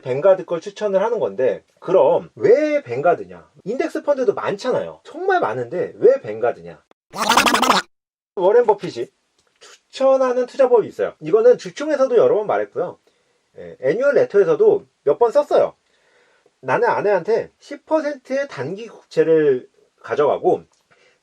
뱅가드 걸 추천을 하는 건데 그럼 왜 뱅가드냐? 인덱스 펀드도 많잖아요. 정말 많은데 왜 뱅가드냐? 워렌 버핏이 추천하는 투자법이 있어요. 이거는 주총에서도 여러 번 말했고요. 예, 애뉴얼 레터에서도 몇 번 썼어요. 나는 아내한테 10%의 단기 국채를 가져가고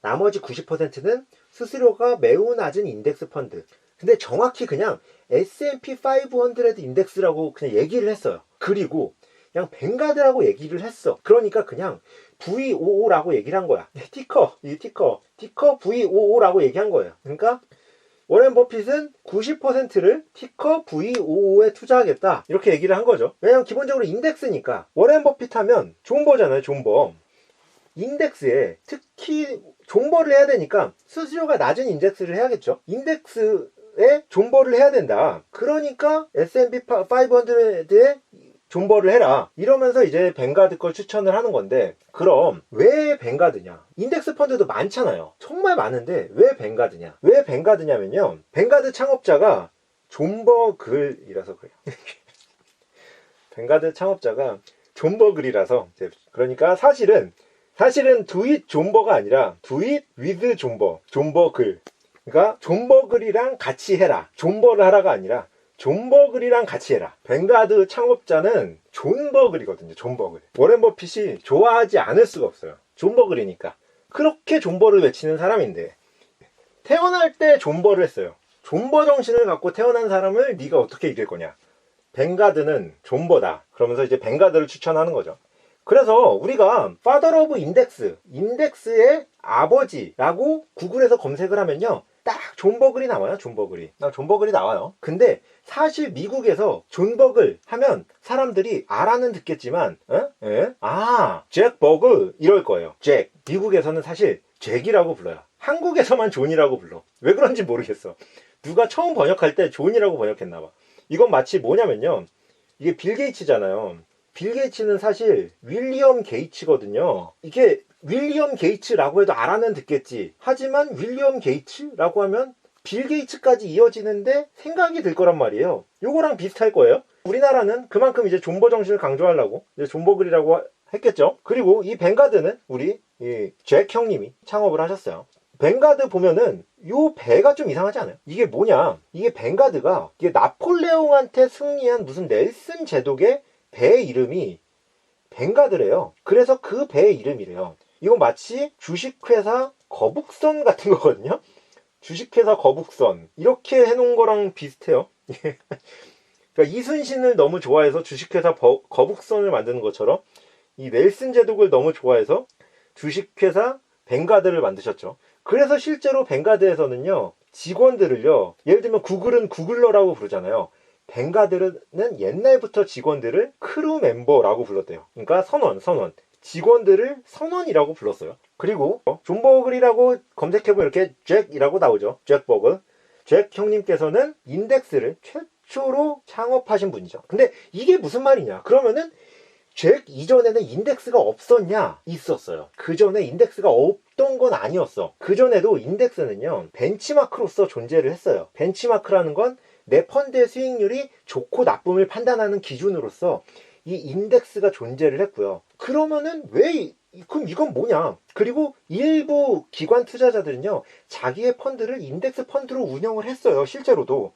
나머지 90%는 수수료가 매우 낮은 인덱스 펀드. 근데 정확히 그냥 S&P 500 인덱스라고 그냥 얘기를 했어요. 그리고 그냥 뱅가드라고 얘기를 했어. 그러니까 그냥 VOO라고 얘기를 한 거야. 티커, 이 티커, 티커 VOO라고 얘기한 거예요. 그러니까 워렌 버핏은 90%를 티커 VOO에 투자하겠다. 이렇게 얘기를 한 거죠. 왜냐면 기본적으로 인덱스니까. 워렌 버핏 하면 존버잖아요, 존버. 인덱스에 특히 존버를 해야 되니까 수수료가 낮은 인덱스를 해야겠죠. 인덱스 에 존버를 해야 된다. 그러니까 S&P 500에 존버를 해라. 이러면서 이제 뱅가드 걸 추천을 하는 건데, 그럼 왜 뱅가드냐? 인덱스 펀드도 많잖아요. 정말 많은데 왜 뱅가드냐? 왜 뱅가드냐면요. 뱅가드 창업자가 존버 글이라서 그래요. 뱅가드 창업자가 존버 글이라서 이제 그러니까 사실은 사실은 두잇 존버가 아니라 두잇 위드 존버 존버 글 그러니까 존버글이랑 같이 해라. 존버를 하라가 아니라 존버글이랑 같이 해라. 뱅가드 창업자는 존버글이거든요 존버글. 워렌 버핏이 좋아하지 않을 수가 없어요. 존버글이니까. 그렇게 존버를 외치는 사람인데 태어날 때 존버를 했어요. 존버 정신을 갖고 태어난 사람을 네가 어떻게 이길 거냐? 뱅가드는 존버다. 그러면서 이제 뱅가드를 추천하는 거죠. 그래서 우리가 father of index, 인덱스의 아버지라고 구글에서 검색을 하면요. 딱 존버글이 나와요. 존버글이. 나 존버글이 나와요. 근데 사실 미국에서 존버글 하면 사람들이 알아는 듣겠지만 에? 에? 아, 잭 버글 이럴 거예요. 잭. 미국에서는 사실 잭이라고 불러요. 한국에서만 존이라고 불러. 왜 그런지 모르겠어. 누가 처음 번역할 때 존이라고 번역했나 봐. 이건 마치 뭐냐면요. 이게 빌 게이츠잖아요. 빌 게이츠는 사실 윌리엄 게이츠거든요. 이게 윌리엄 게이츠라고 해도 알아는 듣겠지. 하지만 윌리엄 게이츠라고 하면 빌 게이츠까지 이어지는데 생각이 들 거란 말이에요. 요거랑 비슷할 거예요. 우리나라는 그만큼 이제 존버 정신을 강조하려고 이제 존버글이라고 했겠죠. 그리고 이 뱅가드는 우리 이잭 형님이 창업을 하셨어요. 뱅가드 보면은 요 배가 좀 이상하지 않아요? 이게 뭐냐? 이게 뱅가드가 이게 나폴레옹한테 승리한 무슨 넬슨 제독의 배 이름이 뱅가드래요. 그래서 그배 이름이래요. 이거 마치 주식회사 거북선 같은 거거든요. 주식회사 거북선 이렇게 해놓은 거랑 비슷해요. 그러니까 이순신을 너무 좋아해서 주식회사 버, 거북선을 만드는 것처럼 이 넬슨 제독을 너무 좋아해서 주식회사 뱅가드를 만드셨죠. 그래서 실제로 뱅가드에서는요 직원들을요 예를 들면 구글은 구글러라고 부르잖아요. 뱅가드는 옛날부터 직원들을 크루 멤버라고 불렀대요. 그러니까 선원, 선원. 직원들을 선원이라고 불렀어요. 그리고 존 버글이라고 검색해보면 이렇게 잭이라고 나오죠. 잭 버글. 잭 형님께서는 인덱스를 최초로 창업하신 분이죠. 근데 이게 무슨 말이냐? 그러면은 잭 이전에는 인덱스가 없었냐? 있었어요. 그 전에 인덱스가 없던 건 아니었어. 그 전에도 인덱스는요, 벤치마크로서 존재를 했어요. 벤치마크라는 건 내 펀드의 수익률이 좋고 나쁨을 판단하는 기준으로서 이 인덱스가 존재를 했고요. 그러면은 왜, 그럼 이건 뭐냐? 그리고 일부 기관 투자자들은요, 자기의 펀드를 인덱스 펀드로 운영을 했어요. 실제로도.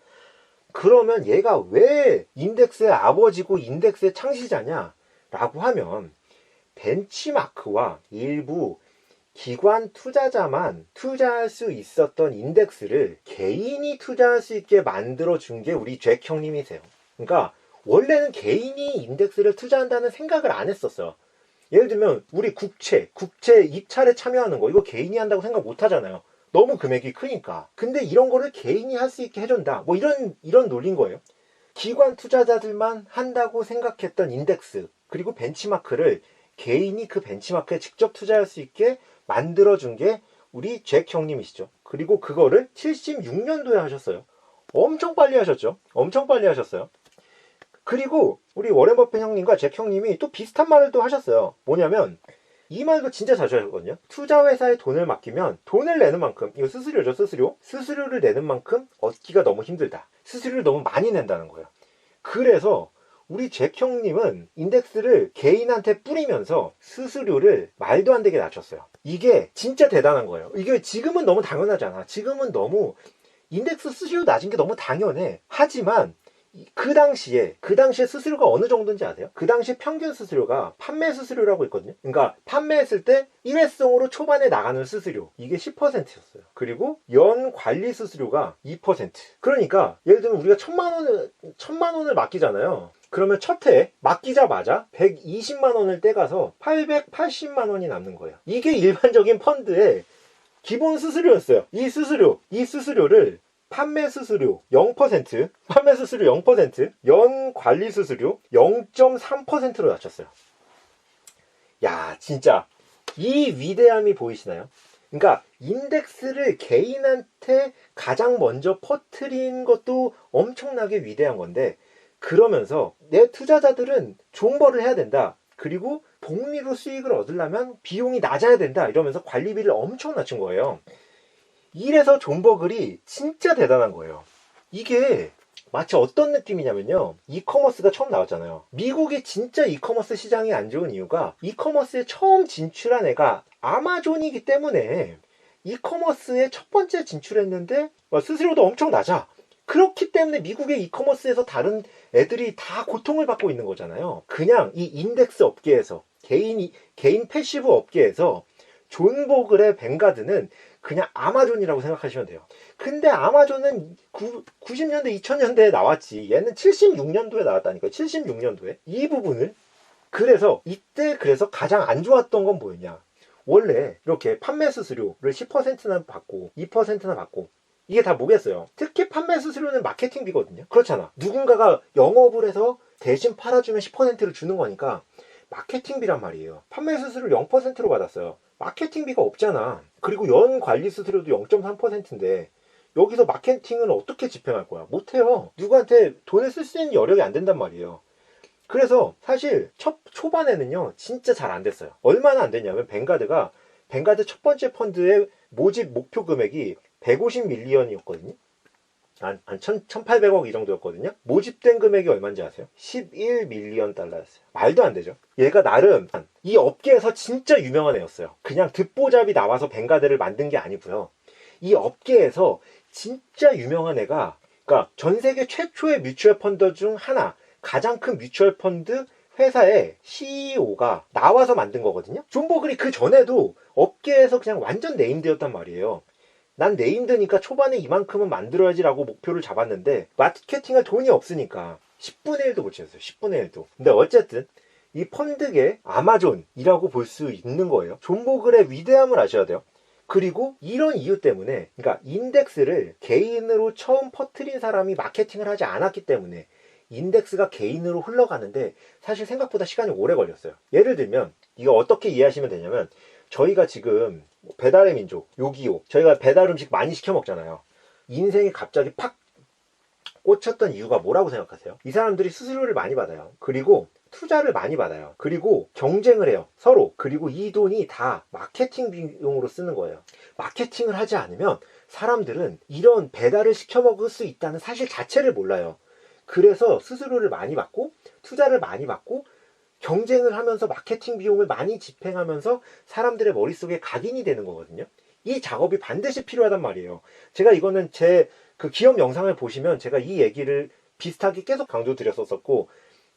그러면 얘가 왜 인덱스의 아버지고 인덱스의 창시자냐? 라고 하면 벤치마크와 일부 기관 투자자만 투자할 수 있었던 인덱스를 개인이 투자할 수 있게 만들어 준 게 우리 잭 형님이세요. 그러니까 원래는 개인이 인덱스를 투자한다는 생각을 안 했었어요. 예를 들면 우리 국채, 국채 입찰에 참여하는 거 이거 개인이 한다고 생각 못 하잖아요. 너무 금액이 크니까. 근데 이런 거를 개인이 할 수 있게 해준다. 뭐 이런 이런 논리인 거예요. 기관 투자자들만 한다고 생각했던 인덱스 그리고 벤치마크를 개인이 그 벤치마크에 직접 투자할 수 있게 만들어준 게 우리 잭 형님이시죠. 그리고 그거를 76년도에 하셨어요. 엄청 빨리 하셨죠. 엄청 빨리 하셨어요. 그리고 우리 워렌 버핏 형님과 잭 형님이 또 비슷한 말을 또 하셨어요. 뭐냐면 이 말도 진짜 자주 하셨거든요. 투자 회사에 돈을 맡기면 돈을 내는 만큼 이거 수수료죠, 수수료. 수수료를 내는 만큼 얻기가 너무 힘들다. 수수료를 너무 많이 낸다는 거예요. 그래서 우리 잭 형님은 인덱스를 개인한테 뿌리면서 수수료를 말도 안 되게 낮췄어요. 이게 진짜 대단한 거예요. 이게 지금은 너무 당연하잖아. 지금은 너무 인덱스 수수료 낮은 게 너무 당연해. 하지만 그 당시에 그 당시에 수수료가 어느 정도인지 아세요? 그 당시 평균 수수료가 판매 수수료라고 있거든요. 그러니까 판매했을 때 일회성으로 초반에 나가는 수수료 이게 10%였어요. 그리고 연 관리 수수료가 2%. 그러니까 예를 들면 우리가 천만 원을 천만 원을 맡기잖아요. 그러면 첫 해 맡기자마자 120만 원을 떼가서 880만 원이 남는 거예요. 이게 일반적인 펀드의 기본 수수료였어요. 이 수수료, 이 수수료를 판매 수수료 0%, 판매 수수료 0%, 연 관리 수수료 0.3%로 낮췄어요. 야, 진짜 이 위대함이 보이시나요? 그러니까 인덱스를 개인한테 가장 먼저 퍼트린 것도 엄청나게 위대한 건데 그러면서 내 투자자들은 존버를 해야 된다. 그리고 복리로 수익을 얻으려면 비용이 낮아야 된다. 이러면서 관리비를 엄청 낮춘 거예요. 이래서 존버글이 진짜 대단한 거예요. 이게 마치 어떤 느낌이냐면요. 이커머스가 처음 나왔잖아요. 미국이 진짜 이커머스 시장이 안 좋은 이유가 이커머스에 처음 진출한 애가 아마존이기 때문에 이커머스에 첫 번째 진출했는데 수수료도 엄청 낮아. 그렇기 때문에 미국의 이커머스에서 다른 애들이 다 고통을 받고 있는 거잖아요. 그냥 이 인덱스 업계에서 개인 개인 패시브 업계에서 존버글의 뱅가드는 그냥 아마존이라고 생각하시면 돼요. 근데 아마존은 90년대, 2000년대에 나왔지. 얘는 76년도에 나왔다니까요. 76년도에. 이 부분을. 그래서 이때 그래서 가장 안 좋았던 건 뭐였냐. 원래 이렇게 판매 수수료를 10%나 받고 2%나 받고 이게 다 뭐겠어요? 특히 판매 수수료는 마케팅비거든요. 그렇잖아. 누군가가 영업을 해서 대신 팔아주면 10%를 주는 거니까 마케팅비란 말이에요. 판매 수수료 0%로 받았어요. 마케팅비가 없잖아. 그리고 연 관리 수수료도 0.3%인데 여기서 마케팅은 어떻게 집행할 거야? 못해요. 누구한테 돈을 쓸 수 있는 여력이 안 된단 말이에요. 그래서 사실 첫 초반에는요 진짜 잘 안 됐어요. 얼마나 안 됐냐면 뱅가드가 뱅가드 첫 번째 펀드의 모집 목표 금액이 150 밀리언이었거든요. 한, 한 1,800억 이 정도였거든요. 모집된 금액이 얼마인지 아세요? 11 밀리언 달러였어요. 말도 안 되죠. 얘가 나름 이 업계에서 진짜 유명한 애였어요. 그냥 듣보잡이 나와서 뱅가드를 만든 게 아니고요. 이 업계에서 진짜 유명한 애가 그러니까 전 세계 최초의 뮤추얼 펀드 중 하나 가장 큰 뮤추얼 펀드 회사의 CEO가 나와서 만든 거거든요. 존 버글이 그 전에도 업계에서 그냥 완전 네임드였단 말이에요. 난 네임드니까 초반에 이만큼은 만들어야지라고 목표를 잡았는데 마케팅할 돈이 없으니까 10분의 1도 못 채웠어요. 10분의 1도. 근데 어쨌든 이 펀드계 아마존이라고 볼 수 있는 거예요. 존 보글의 위대함을 아셔야 돼요. 그리고 이런 이유 때문에 그러니까 인덱스를 개인으로 처음 퍼트린 사람이 마케팅을 하지 않았기 때문에 인덱스가 개인으로 흘러가는데 사실 생각보다 시간이 오래 걸렸어요. 예를 들면 이거 어떻게 이해하시면 되냐면 저희가 지금 배달의 민족, 요기요. 저희가 배달 음식 많이 시켜 먹잖아요. 인생이 갑자기 팍 꽂혔던 이유가 뭐라고 생각하세요? 이 사람들이 수수료를 많이 받아요. 그리고 투자를 많이 받아요. 그리고 경쟁을 해요. 서로. 그리고 이 돈이 다 마케팅 비용으로 쓰는 거예요. 마케팅을 하지 않으면 사람들은 이런 배달을 시켜 먹을 수 있다는 사실 자체를 몰라요. 그래서 수수료를 많이 받고 투자를 많이 받고 경쟁을 하면서 마케팅 비용을 많이 집행하면서 사람들의 머릿속에 각인이 되는 거거든요. 이 작업이 반드시 필요하단 말이에요. 제가 이거는 제 그 기업 영상을 보시면 제가 이 얘기를 비슷하게 계속 강조드렸었고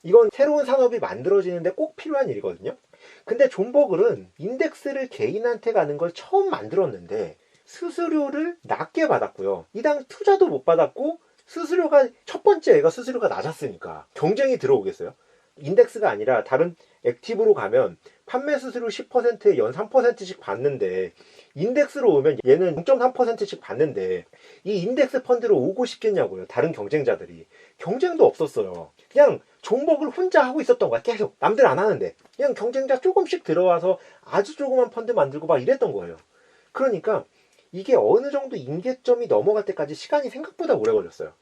이건 새로운 산업이 만들어지는데 꼭 필요한 일이거든요. 근데 존버글은 인덱스를 개인한테 가는 걸 처음 만들었는데 수수료를 낮게 받았고요. 이당 투자도 못 받았고 수수료가 첫 번째 애가 수수료가 낮았으니까 경쟁이 들어오겠어요. 인덱스가 아니라 다른 액티브로 가면 판매 수수료 10%에 연 3%씩 받는데 인덱스로 오면 얘는 0.3%씩 받는데 이 인덱스 펀드로 오고 싶겠냐고요. 다른 경쟁자들이. 경쟁도 없었어요. 그냥 종목을 혼자 하고 있었던 거야. 계속. 남들 안 하는데. 그냥 경쟁자 조금씩 들어와서 아주 조그만 펀드 만들고 막 이랬던 거예요. 그러니까 이게 어느 정도 임계점이 넘어갈 때까지 시간이 생각보다 오래 걸렸어요.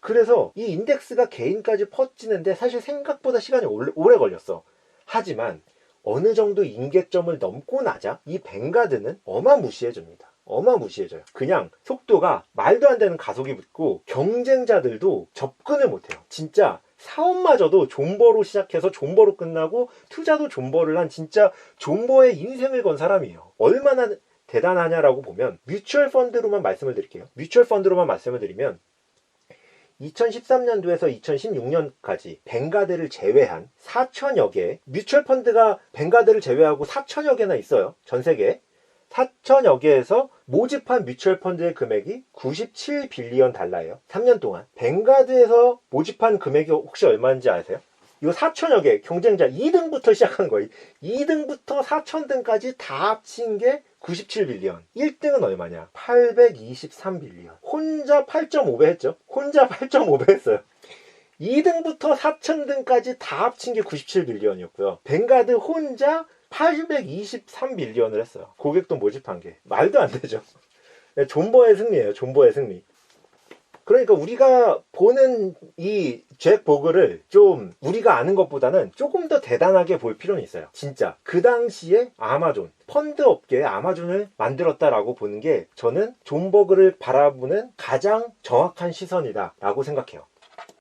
그래서 이 인덱스가 개인까지 퍼지는데 사실 생각보다 시간이 오래 걸렸어. 하지만 어느 정도 임계점을 넘고 나자 이 뱅가드는 어마무시해집니다. 어마무시해져요. 그냥 속도가 말도 안 되는 가속이 붙고 경쟁자들도 접근을 못해요. 진짜 사업마저도 존버로 시작해서 존버로 끝나고 투자도 존버를 한 진짜 존버의 인생을 건 사람이에요. 얼마나 대단하냐라고 보면 뮤추얼 펀드로만 말씀을 드릴게요. 뮤추얼 펀드로만 말씀을 드리면 2013년도에서 2016년까지 뱅가드를 제외한 4천여 개 뮤추얼 펀드가 뱅가드를 제외하고 4천여 개나 있어요. 전 세계에. 4천여 개에서 모집한 뮤추얼 펀드의 금액이 97빌리언 달러예요. 3년 동안. 뱅가드에서 모집한 금액이 혹시 얼마인지 아세요? 이 4천여 개 경쟁자 2등부터 시작한 거예요. 2등부터 4천 등까지 다 합친 게 97빌리언. 1등은 얼마냐? 823빌리언. 혼자 8.5배 했죠. 혼자 8.5배 했어요. 2등부터 4천등까지 다 합친 게 97빌리언이었고요. 뱅가드 혼자 823빌리언을 했어요. 고객도 모집한 게. 말도 안 되죠. 네, 존버의 승리예요. 존버의 승리. 그러니까 우리가 보는 이 잭 보글을 좀 우리가 아는 것보다는 조금 더 대단하게 볼 필요는 있어요. 진짜 그 당시에 아마존 펀드 업계에 아마존을 만들었다라고 보는 게 저는 존 버글을 바라보는 가장 정확한 시선이다라고 생각해요.